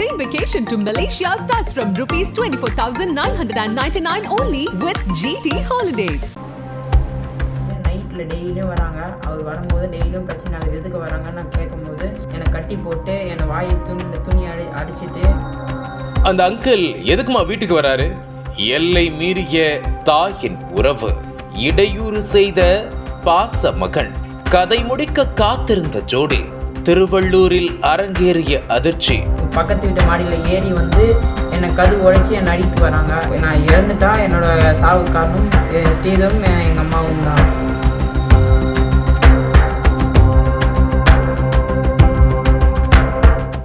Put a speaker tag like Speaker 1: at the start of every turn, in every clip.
Speaker 1: dream vacation to Malaysia starts from rupees 24,999 only with GT Holidays.
Speaker 2: நைட்டில் டெய்லியும் வராங்க. அவர் வரும்போது டெய்லியும் பிரச்சனை ஆகுது. எதுக்கு வராங்கன்னு நான் கேட்கும்போது என்னை கட்டி போட்டு என்னை வாயை துணி துணி அடி அடிச்சிட்டு.
Speaker 3: அந்த அங்கிள் எதுக்குமா வீட்டுக்கு வராரு? எல்லை மீறிய தாயின் உறவு இடையூறு செய்த பாச மகன் கதை முடிக்க காத்திருந்த ஜோடி திருவள்ளூரில் அரங்கேறிய அதிர்ச்சி
Speaker 2: பக்கத்து வீட்டு மாடியில் ஏறி வந்து என்னை கது உடைச்சி என்னை அடித்து வராங்க. நான் இறந்துட்டா என்னோட சாவு காரணம் ஸ்ரீதரும் எங்கள் அம்மாவும் தான்.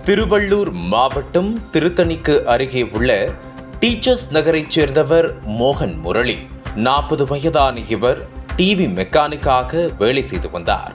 Speaker 3: திருவள்ளூர் மாவட்டம் திருத்தணிக்கு அருகே உள்ள டீச்சர்ஸ் நகரைச் சேர்ந்தவர் மோகன் முரளி. நாற்பது வயதான இவர் டிவி மெக்கானிக்காக வேலை செய்து வந்தார்.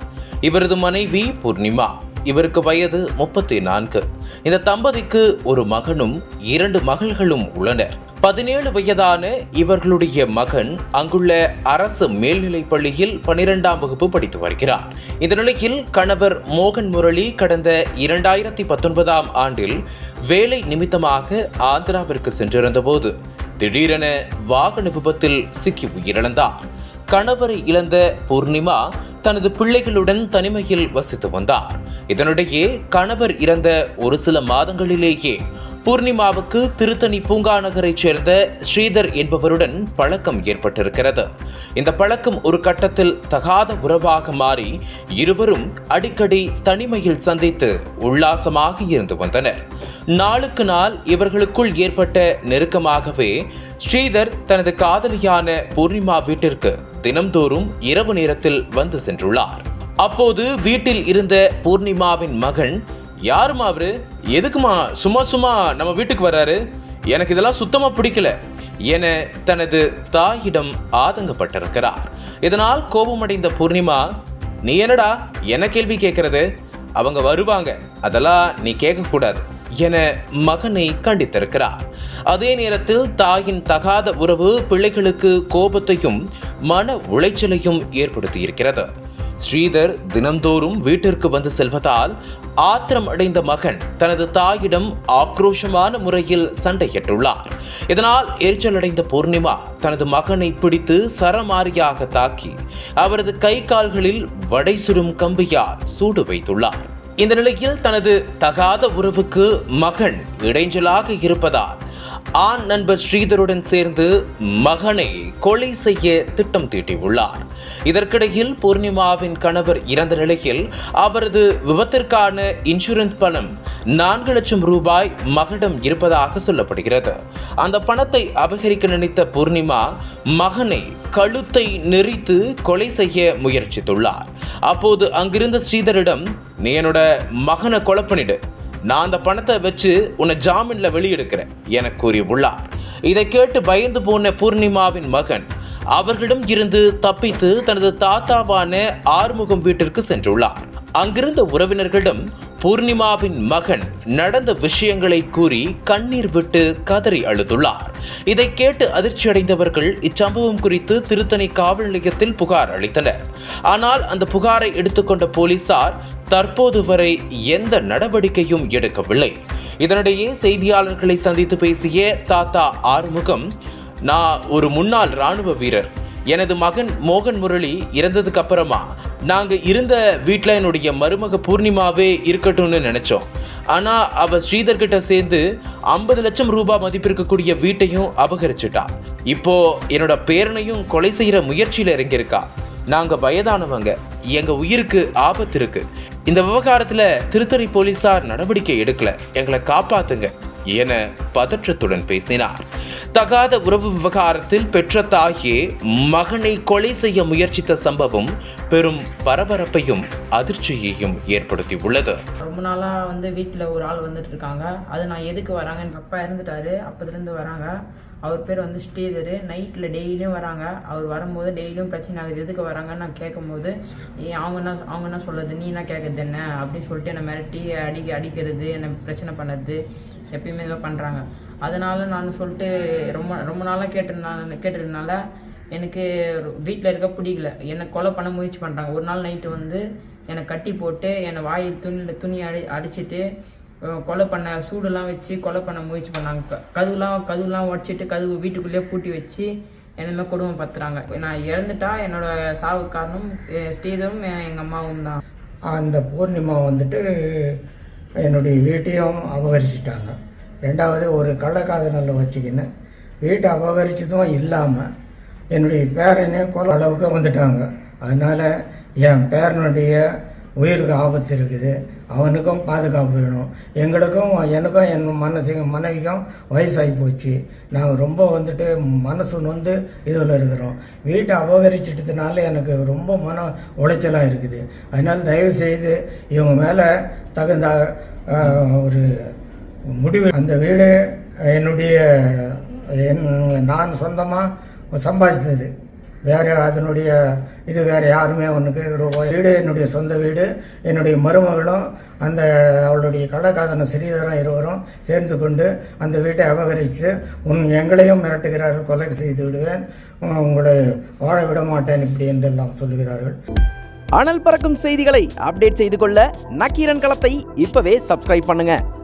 Speaker 3: இவரது மனைவி பூர்ணிமா. இவருக்கு வயது முப்பத்தி நான்கு இந்த தம்பதிக்கு ஒரு மகனும் இரண்டு மகள்களும் உள்ளனர். பதினேழு வயதான இவர்களுடைய மகன் அங்குள்ள அரசு மேல்நிலைப் பள்ளியில் பனிரெண்டாம் வகுப்பு படித்து வருகிறார். இந்த நிலையில் கணவர் மோகன் முரளி கடந்த இரண்டாயிரத்தி பத்தொன்பதாம் ஆண்டில் வேலை நிமித்தமாக ஆந்திராவிற்கு சென்றிருந்தபோது திடீரென வாகன விபத்தில் சிக்கி உயிரிழந்தார். கணவரை இழந்த பூர்ணிமா தனது பிள்ளைகளுடன் தனிமையில் வசித்து வந்தார். இதனிடையே கணவர் இறந்த ஒரு சில மாதங்களிலேயே பூர்ணிமாவுக்கு திருத்தணி பூங்கா நகரைச் சேர்ந்த ஸ்ரீதர் என்பவருடன் பழக்கம் ஏற்பட்டிருக்கிறது. இந்த பழக்கம் ஒரு கட்டத்தில் தகாத உறவாக மாறி இருவரும் அடிக்கடி தனிமையில் சந்தித்து உல்லாசமாக இருந்து வந்தனர். நாளுக்கு நாள் இவர்களுக்குள் ஏற்பட்ட நெருக்கமாகவே ஸ்ரீதர் தனது காதலியான பூர்ணிமா வீட்டிற்கு தினம்தோறும் இரவு நேரத்தில் வந்து சென்றுள்ளார். அப்போது வீட்டில் இருந்த பூர்ணிமாவின் மகன் யாருமா அவரு? எதுக்குமா சும்மா சும்மா நம்ம வீட்டுக்கு வர்றாரு? எனக்கு இதெல்லாம் சுத்தமா பிடிக்கல என தனது தாயிடம் ஆதங்கப்பட்டிருக்கிறார். இதனால் கோபமடைந்த பூர்ணிமா நீ என்னடா? என்ன கேள்வி கேட்கறது? அவங்க வருவாங்க. அதெல்லாம் நீ கேட்கக்கூடாது என மகனை கண்டித்திருக்கிறார். அதே நேரத்தில் தாயின் தகாத உறவு பிள்ளைகளுக்கு கோபத்தையும் மன உளைச்சலையும் ஏற்படுத்தியிருக்கிறது. ஸ்ரீதர் தினந்தோறும் வீட்டிற்கு வந்து செல்வதால் ஆத்திரம் அடைந்த மகன் தனது தாயிடம் ஆக்ரோஷமான முறையில் சண்டையிட்டுள்ளார். இதனால் எரிச்சல் அடைந்த பூர்ணிமா தனது மகனை பிடித்து சரமாரியாக தாக்கி அவரது கை கால்களில் வடை சுடும் கம்பியால் சூடு வைத்துள்ளார். இந்த நிலையில் தனது தகாத உறவுக்கு மகன் இடைஞ்சலாக இருப்பதால் ஆண் நண்பர் ஸ்ரீதருடன் சேர்ந்து மகனை கொலை செய்ய திட்டம் தீட்டியுள்ளார். இதற்கிடையில் பூர்ணிமாவின் கணவர் இறந்த நிலையில் அவரது விபத்திற்கான இன்சூரன்ஸ் பணம் நான்கு லட்சம் ரூபாய் மகனிடம் இருப்பதாக சொல்லப்படுகிறது. அந்த பணத்தை அபகரிக்க நினைத்த பூர்ணிமா மகனை கழுத்தை நெறித்து கொலை செய்ய முயற்சித்துள்ளார். அப்போது அங்கிருந்த ஸ்ரீதரிடம் நீ என்னோட மகனை கொலை பண்ணிடு. நான் அந்த பணத்தை வச்சு உன்னை ஜாமீனில் வெளியெடுக்கிறேன் என கூறியுள்ளார் இதை கேட்டு பயந்து போன பூர்ணிமாவின் மகன் அவர்களிடம் இருந்து தப்பித்து தனது தாத்தாவான ஆறுமுகம் வீட்டிற்கு சென்றுள்ளார். அங்கிருந்த உறவினர்களிடம் பூர்ணிமாவின் மகன் நடந்த விஷயங்களை கூறி கண்ணீர் விட்டு கதறி அழுதுள்ளார். இதை கேட்டு அதிர்ச்சி அடைந்தவர்கள் இச்சம்பவம் குறித்து திருத்தணி காவல் நிலையத்தில் புகார் அளித்தனர். ஆனால் அந்த புகாரை எடுத்துக்கொண்ட போலீசார் தற்போது வரை எந்த நடவடிக்கையும் எடுக்கவில்லை. இதனிடையே செய்தியாளர்களை சந்தித்து பேசிய தாத்தா ஆறுமுகம் நான் ஒரு முன்னாள் ராணுவ வீரர். எனது மகன் மோகன் முரளி இறந்ததுக்கு அப்புறமா நாங்கள் இருந்த வீட்டில் என்னுடைய மருமக பூர்ணிமாவே இருக்கட்டும்னு நினச்சோம். ஆனால் அவள் ஸ்ரீதர் கிட்ட சேர்ந்து ஐம்பது லட்சம் ரூபாய் மதிப்பிருக்கக்கூடிய வீட்டையும் அபகரிச்சிட்டா. இப்போ என்னோட பேரனையும் கொலை செய்கிற முயற்சியில் இறங்கியிருக்கா. நாங்கள் வயதானவங்க. எங்கள் உயிருக்கு ஆபத்து இருக்கு. இந்த விவகாரத்தில் திருத்தணி போலீஸார் நடவடிக்கை எடுக்கல. எங்களை காப்பாத்துங்க. என பதற்றத்துடன் பேசினார். தகாத உறவு விவகாரத்தில் பெற்ற தாயே மகனை கொலை செய்ய முயற்சித்த சம்பவம் பெரும் பரபரப்பையும் அதிர்ச்சியையும் ஏற்படுத்தி உள்ளது
Speaker 2: ரொம்ப நாளாக வந்து வீட்டில் ஒரு ஆள் வந்துட்டு இருக்காங்க. அது நான் எதுக்கு வராங்க அப்பா இறந்துட்டாரு. அப்போதுலேருந்து வராங்க. அவர் பேர் வந்து ஸ்ரீதர். நைட்டில் டெய்லியும் வராங்க. அவர் வரும்போது டெய்லியும் பிரச்சனை ஆகுது. எதுக்கு வராங்கன்னு நான் கேட்கும்போது ஏன் அவங்க என்ன அவங்க என்ன சொல்கிறது நீ என்ன கேட்குறது என்ன? அப்படின்னு சொல்லிட்டு என்னை மிரட்டி அடிக்க அடிக்கிறது என்னை பிரச்சனை பண்ணது. எப்பயுமே இதெல்லாம் பண்ணுறாங்க அதனால நான் சொல்லிட்டு ரொம்ப ரொம்ப நாளாக கேட்டிருந்தால கேட்டதுனால எனக்கு வீட்டில் இருக்க பிடிக்கல. என்னை கொலை பண்ண முயற்சி பண்ணுறாங்க ஒரு நாள் நைட்டு வந்து என்னை கட்டி போட்டு என்னை வாயில் துணி துணி அடி அடிச்சிட்டு கொலை பண்ண சூடெல்லாம் வச்சு கொலை பண்ண முயற்சி பண்ணாங்க. க- கதவுலாம் உடச்சிட்டு கதுவு வீட்டுக்குள்ளேயே பூட்டி வச்சு இந்த மாதிரி கொடுமை பத்துறாங்க. நான் இறந்துட்டா என்னோட சாவு காரணம் ஸ்ரீதரும் எங்கள் அம்மாவும் தான்.
Speaker 4: அந்த பூர்ணிமா வந்துட்டு என்னுடைய வீட்டையும் அபகரிச்சிட்டாங்க. ரெண்டாவது ஒரு கள்ளக்காதலில் வச்சுக்கின்னு வீட்டை அபகரிச்சதும் இல்லாமல் என்னுடைய பேரனே கொலை அளவுக்கு வந்துட்டாங்க. அதனால் என் பேரனுடைய உயிருக்கு ஆபத்து இருக்குது. அவனுக்கும் பாதுகாப்பு வேணும். எங்களுக்கும் எனக்கும் என் மனசு மனைவிக்கும் வயசாகி போச்சு. நாங்கள் ரொம்ப வந்துட்டு மனசு நொந்து இதில் இருக்கிறோம். வீட்டை அபகரிச்சிட்டதுனால எனக்கு ரொம்ப மன உளைச்சலாக இருக்குது. அதனால் தயவு செய்து இவங்க மேலே தகுந்த ஒரு முடிவு. அந்த வீடு என்னுடைய என் நான் சொந்தமாக சம்பாதித்தது. வேறு அதனுடைய இது வேறு யாருமே ஒன்றுக்கு ரூபாய் வீடு என்னுடைய சொந்த வீடு என்னுடைய மருமகளும் அந்த அவளுடைய கள்ளக்காதன ஸ்ரீதரம் இருவரும் சேர்ந்து கொண்டு அந்த வீட்டை அபகரித்து உன் எங்களையும் மிரட்டுகிறார்கள் கொலை செய்து விடுவேன் உங்களை வாழ விட மாட்டேன் இப்படி என்றெல்லாம் சொல்லுகிறார்கள்.
Speaker 5: அனல் பறக்கும் செய்திகளை அப்டேட் செய்து கொள்ள நக்கீரன் களத்தை இப்பவே சப்ஸ்கிரைப் பண்ணுங்க.